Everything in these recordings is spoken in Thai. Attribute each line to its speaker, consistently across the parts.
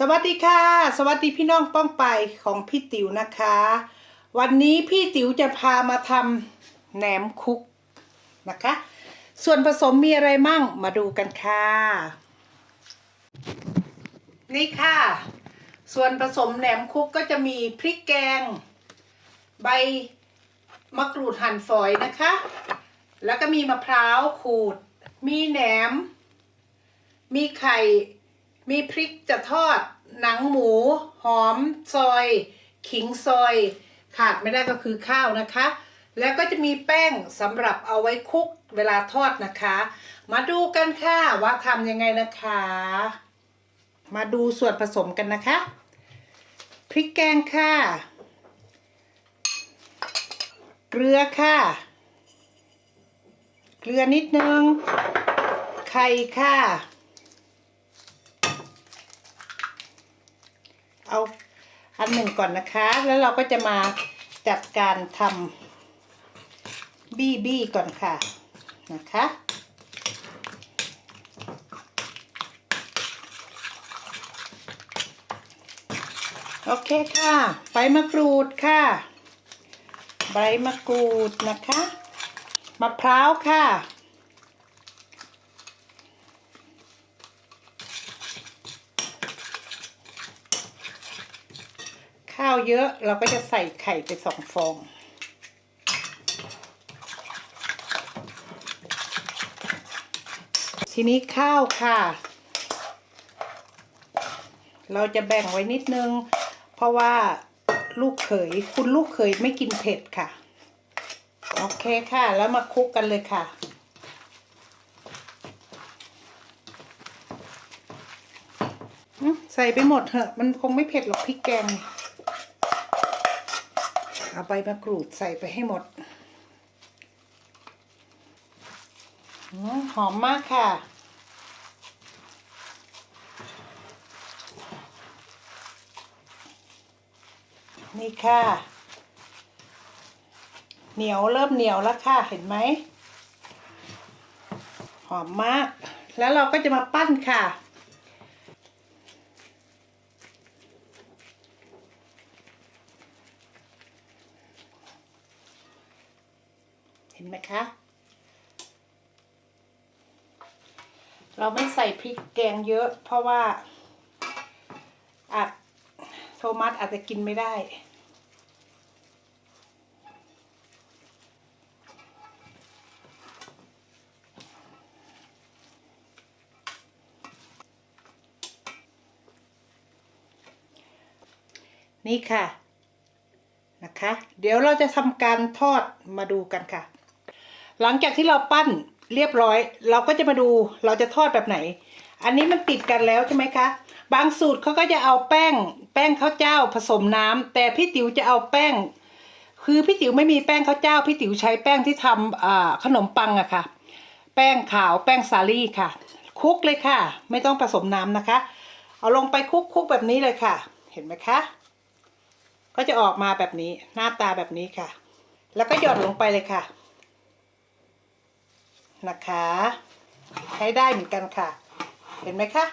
Speaker 1: สวัสดีค่ะ สวัสดีพี่น้องป้องไปของพี่ติ๋วนะคะ วันนี้พี่ติ๋วจะพามาทำแหนมคุกนะคะ ส่วนผสมมีอะไรมั่งมาดูกันค่ะ นี่ค่ะ ส่วนผสมแหนมคุกก็จะมีพริกแกง ใบมะกรูดหั่นฝอยนะคะ แล้วก็มีมะพร้าวขูด มีแหนม มีไข่ มีพริกจะทอด หนังหมู หอมซอย ขิงซอย ขาดไม่ได้ก็คือข้าวนะคะ แล้วก็จะมีแป้งสำหรับเอาไว้คลุกเวลาทอดนะคะ มาดูกันค่ะว่าทำยังไงนะคะ มาดูส่วนผสมกันนะคะ พริกแกงค่ะ เกลือค่ะ เกลือนิดนึง ไข่ค่ะ เอาอันหนึ่งก่อนนะคะ แล้วเราก็จะมาจัดการทำบี้บี้ก่อนค่ะนะคะโอเคค่ะใบมะกรูดค่ะใบมะกรูดนะคะมะพร้าวค่ะ ข้าวเยอะเราก็จะใส่ไข่ไปสองฟอง ทีนี้ข้าวค่ะ เราจะแบ่งไว้นิดนึง เพราะว่าลูกเขยคุณลูกเขยไม่กินเผ็ดค่ะ โอเคค่ะ แล้วมาคลุกกันเลยค่ะใส่ไปหมดเถอะ มันคงไม่เผ็ดหรอกพริกแกง เอาใบมะกรูดใส่ไปให้หมด หอมมากค่ะ นี่ค่ะ เหนียวเริ่มเหนียวแล้วค่ะ เห็นไหม หอมมาก แล้วเราก็จะมาปั้นค่ะ นไหมคะ เราไม่ใส่พริกแกงเยอะ เพราะว่าอาจโทมัสอาจจะกินไม่ได้ นี่ค่ะนะคะ เดี๋ยวเราจะทำการทอดมาดูกันค่ะ หลังจากที่เราปั้นเรียบร้อย เราก็จะมาดูเราจะทอดแบบไหน อันนี้มันติดกันแล้วใช่ไหมคะ บางสูตรเขาก็จะเอาแป้ง แป้งข้าวเจ้าผสมน้ำแต่พี่ติ๋วจะเอาแป้ง คือพี่ติ๋วไม่มีแป้งข้าวเจ้า พี่ติ๋วใช้แป้งที่ทำอ่าขนมปังอะค่ะ แป้งขาวแป้งสาลี่ค่ะคลุกเลยค่ะ ไม่ต้องผสมน้ำนะคะ เอาลงไปคลุกคุกแบบนี้เลยค่ะ เห็นไหมคะ ก็จะออกมาแบบนี้หน้าตาแบบนี้ค่ะ แล้วก็หย่อนลงไปเลยค่ะ นะคะ ใช้ได้เหมือนกันค่ะ เห็นไหมคะ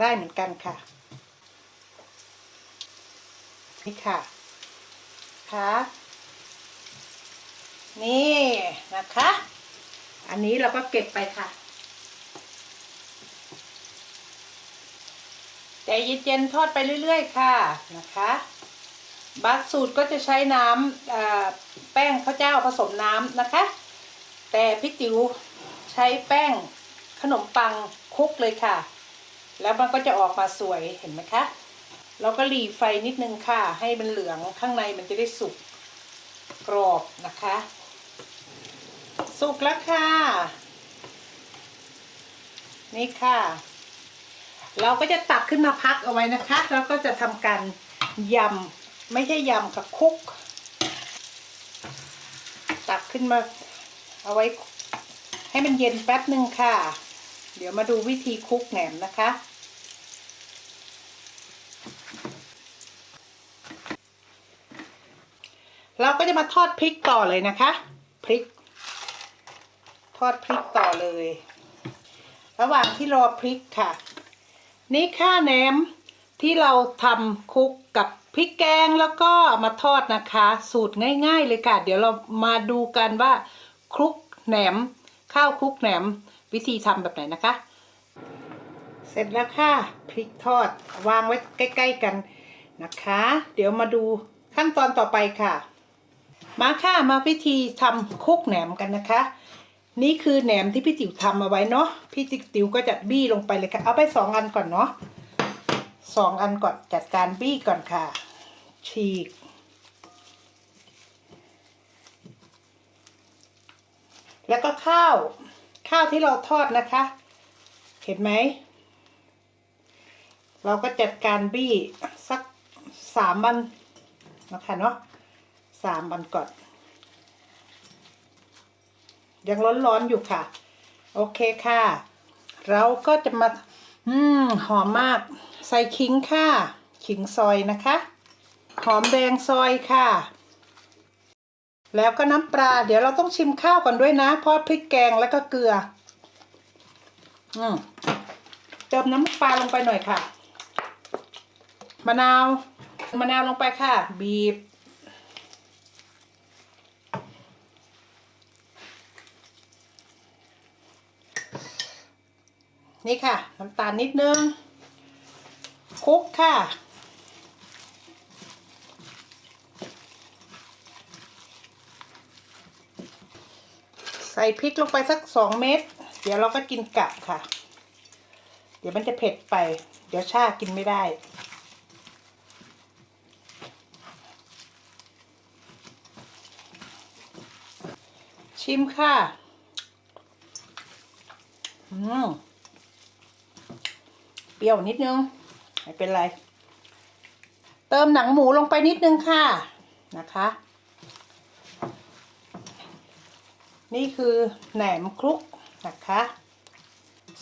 Speaker 1: ได้เหมือนกันค่ะ นี่ค่ะค่ะนี่นะคะ อันนี้เราก็เก็บไปค่ะ แต่เย็นๆทอดไปเรื่อยๆ ค่ะนะคะบางสูตรก็จะใช้น้ำแป้งข้าวเจ้าผสมน้ำนะคะ แต่พี่ติ๋วใช้แป้งขนมปังคลุกเลยค่ะ แล้วมันก็จะออกมาสวยเห็นไหมคะเราก็หลีไฟนิดนึงค่ะ ให้มันเหลืองข้างในมันจะได้สุกกรอบนะคะ สุกแล้วค่ะ นี่ค่ะ เราก็จะตักขึ้นมาพักเอาไว้นะคะ แล้วก็จะทำการยำไม่ใช่ยำกับคุก ตักขึ้นมาเอาไว้ให้มันเย็นแป๊บหนึ่งค่ะ เดี๋ยวมาดูวิธีคุกแหนมนะคะ เราก็จะมาทอดพริกต่อเลยนะคะ พริก ทอดพริกต่อเลย ระหว่างที่รอพริกค่ะ นี่ค่าแหนมที่เราทำคลุกกับพริกแกงแล้วก็มาทอดนะคะ สูตรง่าย ๆ เลยค่ะ เดี๋ยวเรามาดูกันว่าคลุกแหนม ข้าวคลุกแหนม วิธีทำแบบไหนนะคะ เสร็จแล้วค่ะพริกทอดวางไว้ใกล้ ๆ กันนะคะ เดี๋ยวมาดูขั้นตอนต่อไปค่ะ มาค่ะมาพิธีทำคลุกแหนมกันนะคะ นี่คือแหนมที่พี่ติ๋วทำเอาไว้เนาะพี่ติ๋วก็จะบี้ลงไปเลยค่ะ เอาไปสองอันก่อนเนาะสองอันก่อนจัดการบี้ก่อนค่ะ ฉีก แล้วก็ข้าว ข้าวที่เราทอดนะคะ เห็นไหม เราก็จัดการบี้สักสามวันนะคะเนาะสามวันก่อน ยังร้อนๆอยู่ค่ะ โอเคค่ะ เราก็จะมา อืม หอมมาก ใส่ขิงค่ะ ขิงซอยนะคะ หอมแดงซอยค่ะ แล้วก็น้ำปลา เดี๋ยวเราต้องชิมข้าวก่อนด้วยนะ เพราะพริกแกงแล้วก็เกลือ อืมเติมน้ำปลาลงไปหน่อยค่ะ มะนาว มะนาวลงไปค่ะ บีบ นี่ค่ะ น้ำตาลนิดนึงคลุกค่ะ ใส่พริกลงไปสักสองเม็ด เดี๋ยวเราก็กินกลับค่ะ เดี๋ยวมันจะเผ็ดไป เดี๋ยวชากินไม่ได้ชิมค่ะ อืม รี้ยวนิดนึง ไม่เป็นไร เติมหนังหมูลงไปนิดนึงค่ะนะคะ นี่คือแหนมคลุกนะคะ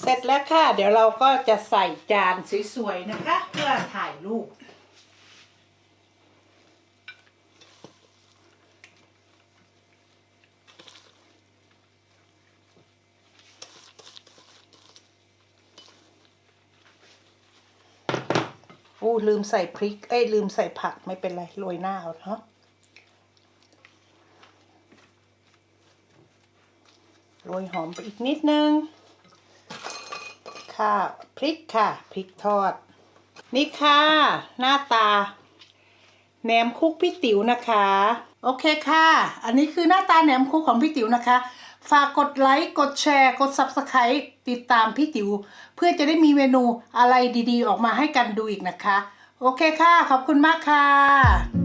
Speaker 1: เสร็จแล้วค่ะ เดี๋ยวเราก็จะใส่จานสวยๆนะคะ เพื่อถ่ายรูป อู้ลืมใส่พริก เอ้ยลืมใส่ผักไม่เป็นไรโรยหน้าเอาเนาะโรยหอมไปอีกนิดนึง ค่ะพริกค่ะพริกทอด นี่ค่ะ หน้าตาแหนมคุกพี่ติ๋วนะคะ โอเคค่ะ อันนี้คือหน้าตาแหนมคุกของพี่ติ๋วนะคะ ฝากกดไลค์ กดแชร์ กด Subscribe ติดตามพี่ติ๋วเพื่อจะได้มีเมนูอะไรดีๆ ออกมาให้กันดูอีกนะคะ โอเคค่ะ ขอบคุณมากค่ะ